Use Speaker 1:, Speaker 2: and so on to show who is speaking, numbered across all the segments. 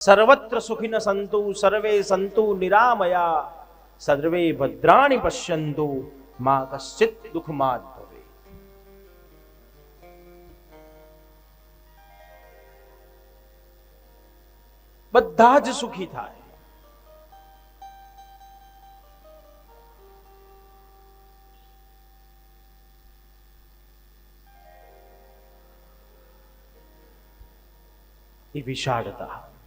Speaker 1: સર્વત્ર સુખિન સંતુ સર્વે સંતુ નિરામયા સર્વે ભદ્રાણી પશ્યંતુ મા કશ્ચિત દુઃખમાં ભવે બધા જ સુખી થાય વિશાળતા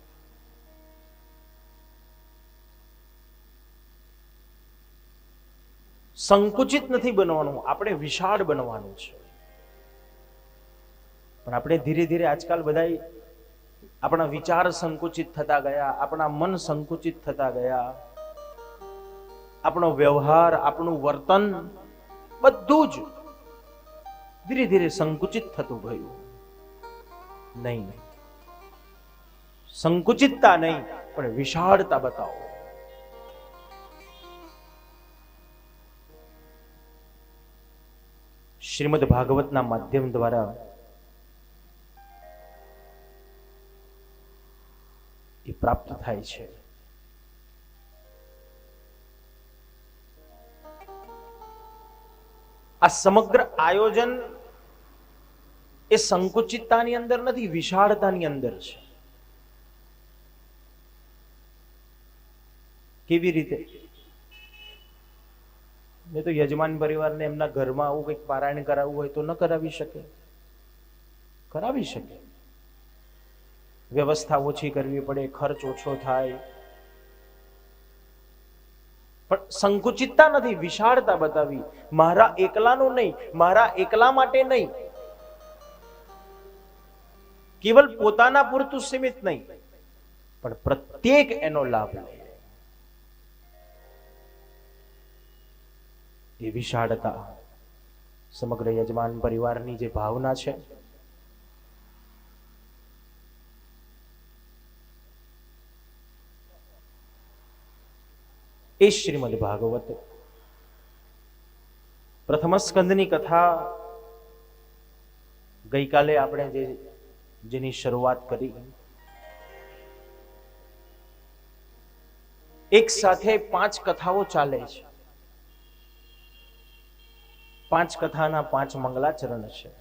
Speaker 1: સંકુચિત નથી બનવાનું, આપણે વિશાળ બનવાનું છે. પણ આપણે ધીરે ધીરે આજકાલ બધા આપણા વિચાર સંકુચિત થતા ગયા, આપણા મન સંકુચિત થતા ગયા. આપણો વ્યવહાર, આપણું વર્તન બધું જ ધીરે ધીરે સંકુચિત થતું ગયું. નહીં. સંકુચિતતા નહીં, પણ વિશાળતા બતાવો. શ્રીમદ ભાગવતના માધ્યમ દ્વારા એ પ્રાપ્ત થાય છે. આ સમગ્ર આયોજન એ સંકુચિતતાની અંદર નથી, વિશાળતાની અંદર છે. કેવી રીતે? મેં તો યજમાન પરિવારને એમના ઘરમાં આવું કંઈક પારાયણ કરાવવું હોય તો ન કરાવી શકે. કરાવી શકે. વ્યવસ્થા ઓછી કરવી પડે, ખર્ચ ઓછો થાય. પણ સંકુચિતતા નથી, વિશાળતા બતાવી. મારા એકલાનું નહીં, મારા એકલા માટે નહીં. કેવલ પોતાના પૂરતું સીમિત નહીં, પણ પ્રત્યેક એનો લાભ લે. એ વિશાળતા સમગ્ર યજમાન પરિવારની જે ભાવના છે, એ શ્રીમદ ભાગવત પ્રથમ સ્કંદની કથા ગઈકાલે આપણે જે, જેની શરૂઆત કરી, એક સાથે પાંચ કથાઓ ચાલે છે. પાંચ કથાના પાંચ મંગલાચરણ છે.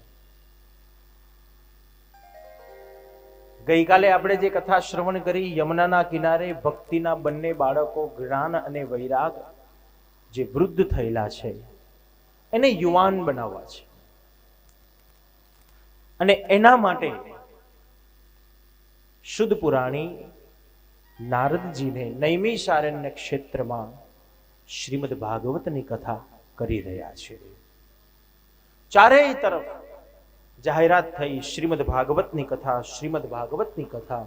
Speaker 1: ગઈકાલે આપણે જે કથા શ્રવણ કરી, યમુનાના કિનારે ભક્તિના બંને બાળકો જ્ઞાન અને વૈરાગ જે વૃદ્ધ થયેલા છે, એને યુવાન બનાવવા છે. અને એના માટે શુદ્ધ પુરાણી નારદજીને નૈમિષારણ્ય ક્ષેત્રમાં શ્રીમદ ભાગવતની કથા કરી રહ્યા છે. ચારેય તરફ જાહેરાત થઈ શ્રીમદ ભાગવતની કથા, શ્રીમદ ભાગવતની કથા.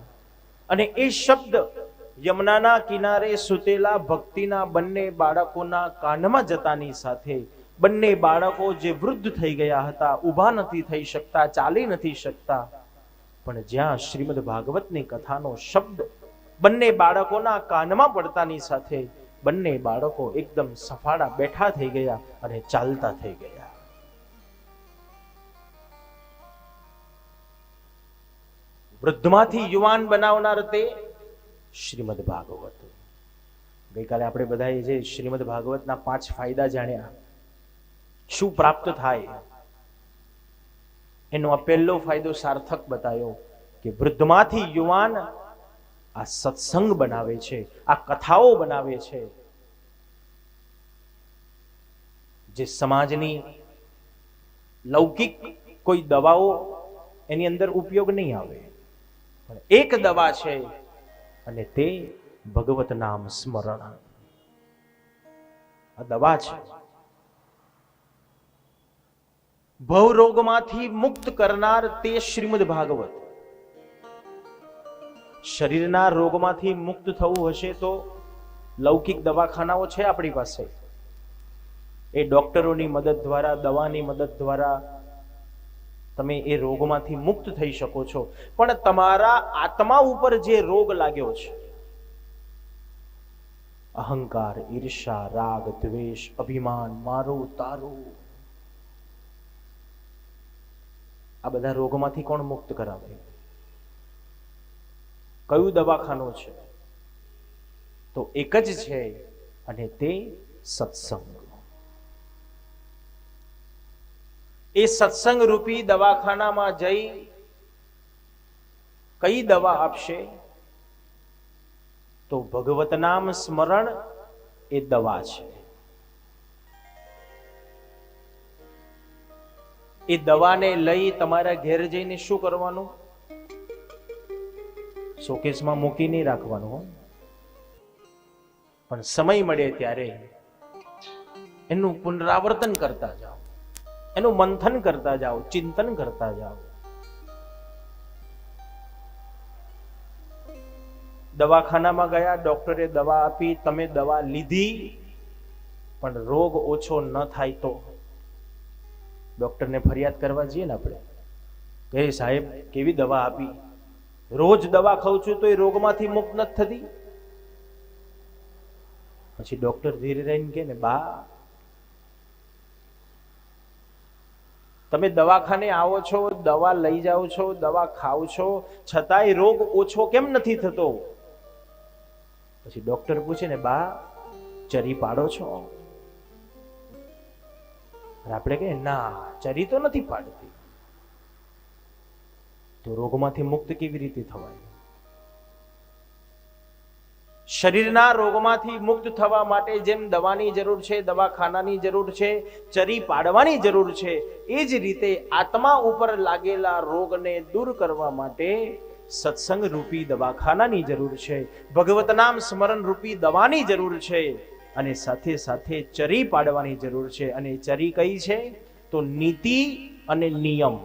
Speaker 1: અને એ શબ્દ યમુનાના કિનારે સુતેલા ભક્તિના બંને બાળકોના કાનમાં જતાની સાથે બંને બાળકો જે વૃદ્ધ થઈ ગયા હતા, ઊભા નથી થઈ શકતા, ચાલી નથી શકતા. પણ જ્યાં શ્રીમદ ભાગવતની કથાનો શબ્દ બંને બાળકોના કાનમાં પડતાની સાથે બંને બાળકો એકદમ સફાળા બેઠા થઈ ગયા અને ચાલતા થઈ ગયા. વૃદ્ધમાંથી યુવાન બનાવનાર તે શ્રીમદ ભાગવત. ગઈકાલે આપણે બધાએ જે શ્રીમદ ભાગવતના પાંચ ફાયદા જાણ્યા, શું પ્રાપ્ત થાય, એનો આ પહેલો ફાયદો સાર્થક બતાવ્યો કે વૃદ્ધમાંથી યુવાન આ સત્સંગ બનાવે છે, આ કથાઓ બનાવે છે. જે સમાજની લૌકિક કોઈ દવાઓ એની અંદર ઉપયોગ નહીં આવે. એક દવા છે. અને તે ભગવત નામ સ્મરણ. આ દવા છે. ભવ રોગમાંથી મુક્ત કરનાર તે શ્રીમદ ભાગવત. શરીરના રોગમાંથી મુક્ત થવું હશે તો લૌકિક દવાખાનાઓ છે આપણી પાસે. એ ડોક્ટરોની મદદ દ્વારા, દવાની મદદ દ્વારા તમે એ રોગમાંથી મુક્ત થઈ શકો છો. પણ તમારા આત્મા ઉપર જે રોગ લાગ્યો છે, અહંકાર, ઈર્ષા, રાગ, દ્વેષ, અભિમાન, મારું, તારું, આ બધા રોગમાંથી કોણ મુક્ત કરાવે? કયું દવાખાનું છે? તો એક જ છે, અને તે સત્સંગ. એ સત્સંગ રૂપી દવાખાનામાં જઈ કઈ દવા આપશે? તો ભગવત નામ સ્મરણ એ દવા છે. એ દવાને લઈ તમારા ઘેર જઈને શું કરવાનું? શોકેસમાં મૂકી નહીં રાખવાનું પણ સમય મળે ત્યારે એનું પુનરાવર્તન કરતા જાઓ. એનું મંથન કરતા જાઓ, ચિંતન કરતા જાઓ. દવાખાનામાં ગયા, ડોક્ટરે દવા આપી, તમે દવા લીધી, પણ રોગ ઓછો ન થાય તો? ડોક્ટરને ફરિયાદ કરવા જઈએ ને આપણે? કે સાહેબ, કેવી દવા આપી? રોજ દવા ખાઉં છું તો એ રોગમાંથી મુક્ત નથી થતી? પછી ડોક્ટર ધીરે રહીને કે ને, બા તમે દવાખાને આવો છો, દવા લઈ જાઓ છો, દવા ખાઓ છો, છતાંય રોગ ઓછો કેમ નથી થતો? પછી ડોક્ટર પૂછે ને, બા, ચરી પાડો છો? આપણે કહીએ, ના, ચરી તો નથી પાડતી. તો રોગમાંથી મુક્ત કેવી રીતે થવાય? શરીરના રોગમાંથી મુક્ત થવા માટે જેમ દવાની જરૂર છે, દવાખાનાની જરૂર છે, ચરી પાડવાની જરૂર છે, એ જ રીતે આત્મા ઉપર લાગેલા રોગને દૂર કરવા માટે સત્સંગ રૂપી દવાખાનાની જરૂર છે, ભગવત નામ સ્મરણ રૂપી દવાની જરૂર છે અને સાથે સાથે ચરી પાડવાની જરૂર છે. અને ચરી કઈ છે? તો નીતિ અને નિયમ.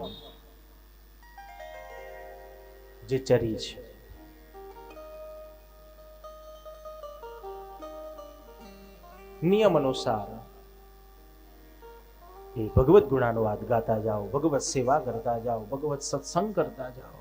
Speaker 1: જે ચરી છે. નિયમ અનુસાર. એ ભગવત ગુણાનુવાદ ગાતા જાઓ, ભગવત સેવા કરતા જાઓ, ભગવત સત્સંગ કરતા જાઓ.